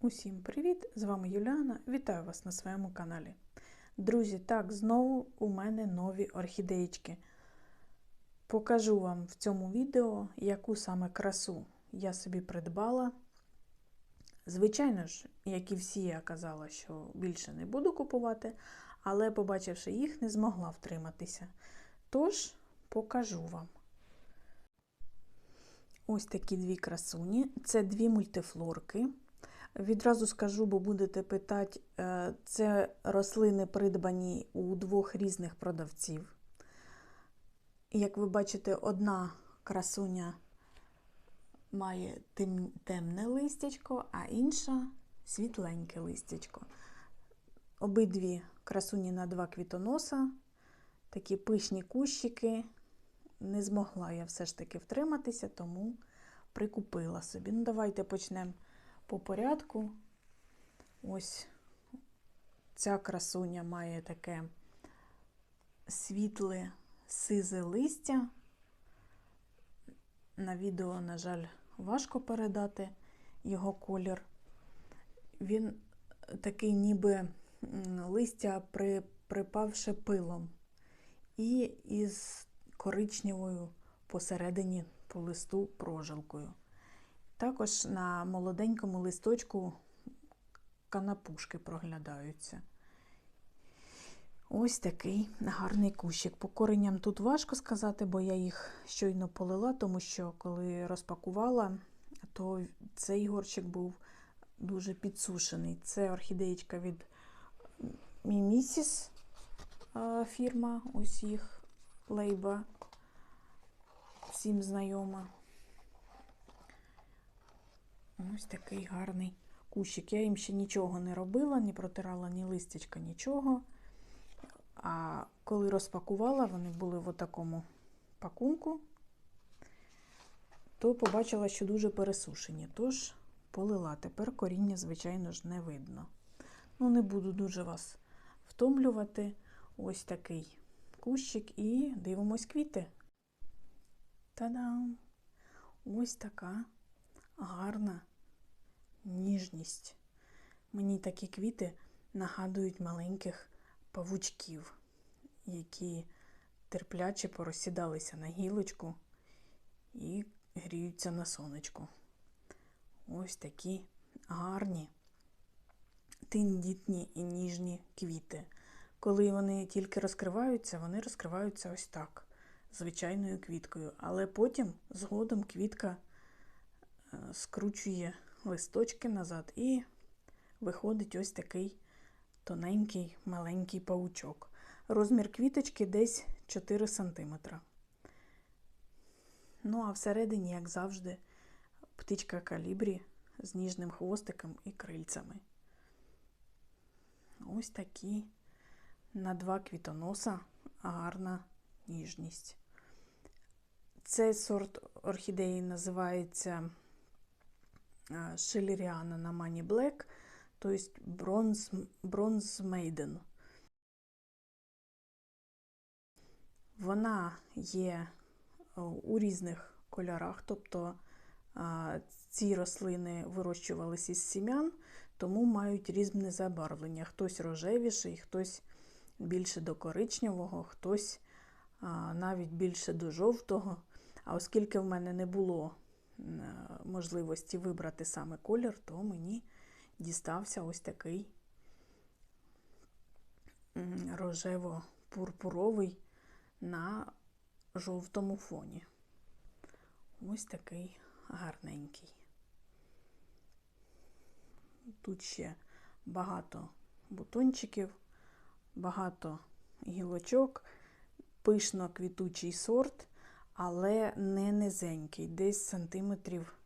Усім привіт! З вами Юліана. Вітаю вас на своєму каналі. Друзі, так, знову у мене нові орхідеєчки. Покажу вам в цьому відео, яку саме красу я собі придбала. Звичайно ж, як і всі, я казала, що більше не буду купувати, але, побачивши їх, не змогла втриматися. Тож, покажу вам. Ось такі дві красуні. Це дві мультифлорки. Відразу скажу, бо будете питати, е, це рослини придбані у двох різних продавців. Як ви бачите, одна красуня має темне листячко, а інша світленьке листячко. Обидві красуні на два квітоноса, такі пишні кущики. Не змогла я все ж таки втриматися, тому прикупила собі. Ну, давайте почнемо по порядку. Ось ця красуня має таке світле сизе листя. На відео, на жаль, важко передати його колір. Він такий, ніби листя при, припавши пилом. І із коричневою посередині по листу прожилкою. Також на молоденькому листочку канапушки проглядаються. Ось такий гарний кущик. По коренням тут важко сказати, бо я їх щойно полила, тому що коли розпакувала, то цей горщик був дуже підсушений. Це орхідеєчка від Мімісіс фірма, ось їх лейба, всім знайома. Ось такий гарний кущик. Я їм ще нічого не робила, не протирала ні листячка, нічого. А коли розпакувала, вони були в такому пакунку, то побачила, що дуже пересушені. Тож полила. Тепер коріння, звичайно ж, не видно. Ну, не буду дуже вас втомлювати. Ось такий кущик і дивимось квіти. Та-дам! Ось така гарна ніжність. Мені такі квіти нагадують маленьких павучків, які терпляче порозсідалися на гілочку і гріються на сонечку. Ось такі гарні, тендітні і ніжні квіти. Коли вони тільки розкриваються, вони розкриваються ось так, звичайною квіткою. Але потім згодом квітка скручує листочки назад і виходить ось такий тоненький маленький паучок. Розмір квіточки десь 4 см. Ну, а всередині, як завжди, птичка калібрі з ніжним хвостиком і крильцями. Ось такі на два квітоноса гарна ніжність. Цей сорт орхідеї називається Шелеріана на Money Black, то есть Bronze, Bronze Maiden. Вона є у різних кольорах, тобто ці рослини вирощувалися із сім'ян, тому мають різне забарвлення. Хтось рожевіший, хтось більше до коричневого, хтось навіть більше до жовтого. А оскільки в мене не було можливості вибрати саме колір, то мені дістався ось такий рожево-пурпуровий на жовтому фоні. Ось такий гарненький. Тут ще багато бутончиків, багато гілочок, пишно квітучий сорт але не низенький. Десь сантиметрів,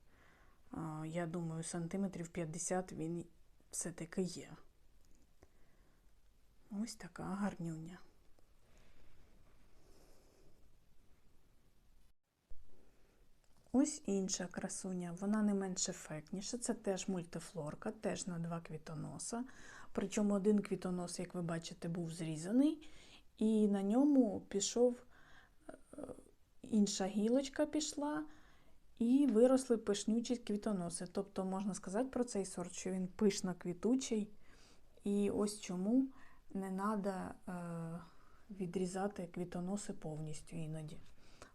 я думаю, сантиметрів 50 він все-таки є. Ось така гарнюня. Ось інша красуня, вона не менш ефектніша. Це теж мультифлорка, теж на два квітоноса. Причому один квітонос, як ви бачите, був зрізаний, і на ньому пішов інша гілочка пішла, І виросли пишнючі квітоноси. Тобто можна сказати про цей сорт, що він пишно квітучий. І ось чому не треба відрізати квітоноси повністю іноді.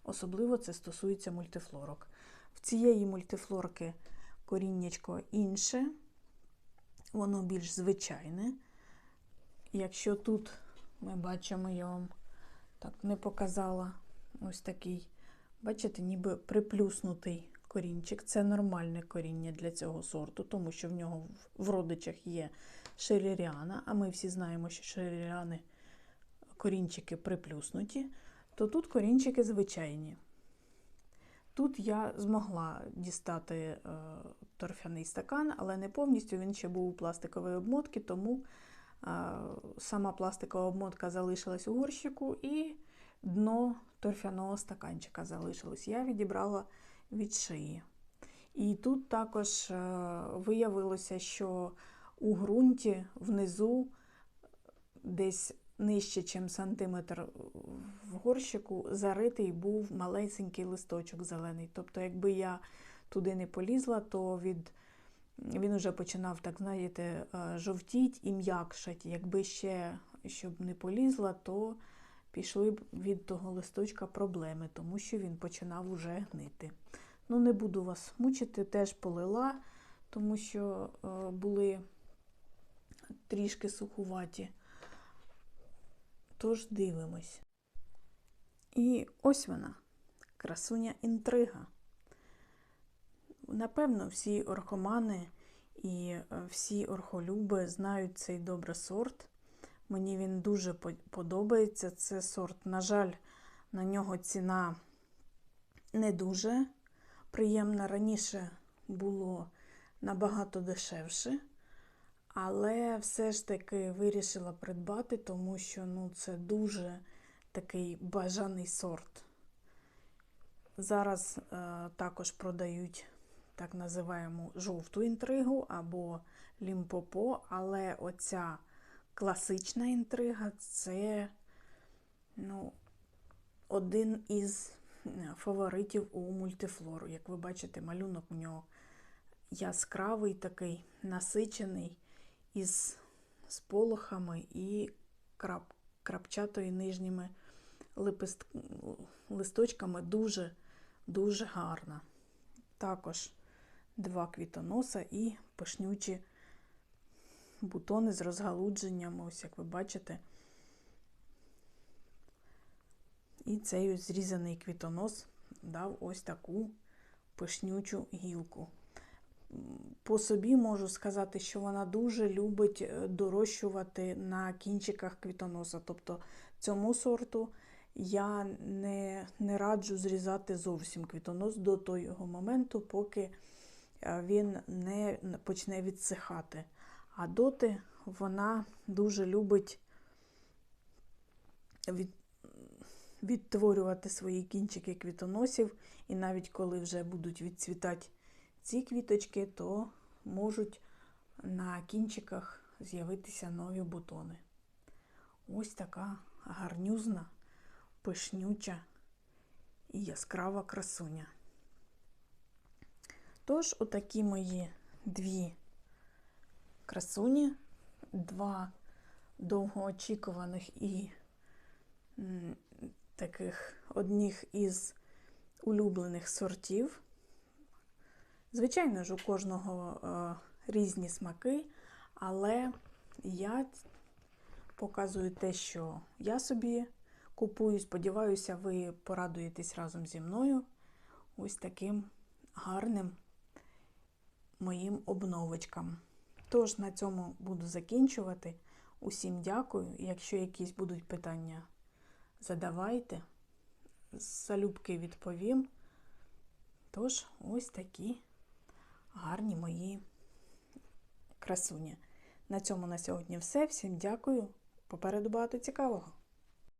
Особливо це стосується мультифлорок. В цієї мультифлорки коріннячко інше, воно більш звичайне. Якщо тут ми бачимо, я вам так не показала ось такий, бачите, ніби приплюснутий корінчик. Це нормальне коріння для цього сорту, тому що в нього в родичах є шеріріана, а ми всі знаємо, що шеріріани корінчики приплюснуті, то тут корінчики звичайні. Тут я змогла дістати е, торфяний стакан, але не повністю він ще був у пластиковій обмотці, тому е, сама пластикова обмотка залишилась у горщику і дно торфяного стаканчика залишилось. Я відібрала від шиї. І тут також е, виявилося, що у ґрунті внизу десь нижче, ніж сантиметр в горщику, заритий був малесенький листочок зелений. Тобто, якби я туди не полізла, то від... він уже починав, так знаєте, жовтіть і м'якшать. Якби ще щоб не полізла, то пішли б від того листочка проблеми, тому що він починав уже гнити. Ну, не буду вас мучити, теж полила, тому що е, були трішки сухуваті. Тож дивимось. І ось вона, красуня інтрига. Напевно, всі орхомани і е, всі орхолюби знають цей добросорт. Мені він дуже подобається. Це сорт, на жаль, на нього ціна не дуже приємна. Раніше було набагато дешевше. Але все ж таки вирішила придбати, тому що ну, це дуже такий бажаний сорт. Зараз е, також продають так називаємо жовту інтригу або лімпопо, але оця класична інтрига це ну, один із е, фаворитів у мультифлору. Як ви бачите, малюнок у нього яскравий такий насичений із сполохами і крап, крапчатою нижніми липист, листочками дуже-дуже гарна. Також два квітоноса і пишнючі бутони з розгалудженням, ось як ви бачите. І цей зрізаний квітонос дав ось таку пишнючу гілку по собі можу сказати, що вона дуже любить е, дорощувати на кінчиках квітоноса. Тобто цьому сорту я не не раджу зрізати зовсім квітонос до того моменту, поки е, він не почне відсихати. А доти вона дуже любить від, відтворювати свої кінчики квітоносів, і навіть коли вже будуть відцвітати ці квіточки, то можуть на кінчиках з'явитися нові бутони. Ось така гарнюзна, пишнюча і яскрава красуня. Тож, отакі мої дві красуні, два довгоочікуваних і таких одних із улюблених сортів. Звичайно ж, у кожного е, різні смаки, але я показую те, що я собі купую. Сподіваюся, ви порадуєтесь разом зі мною ось таким гарним моїм обновочкам. Тож, на цьому буду закінчувати. Усім дякую. Якщо якісь будуть питання, задавайте. Залюбки відповім. Тож, ось такі гарні мої красуні. На цьому на сьогодні все. Всім дякую. Попереду багато цікавого.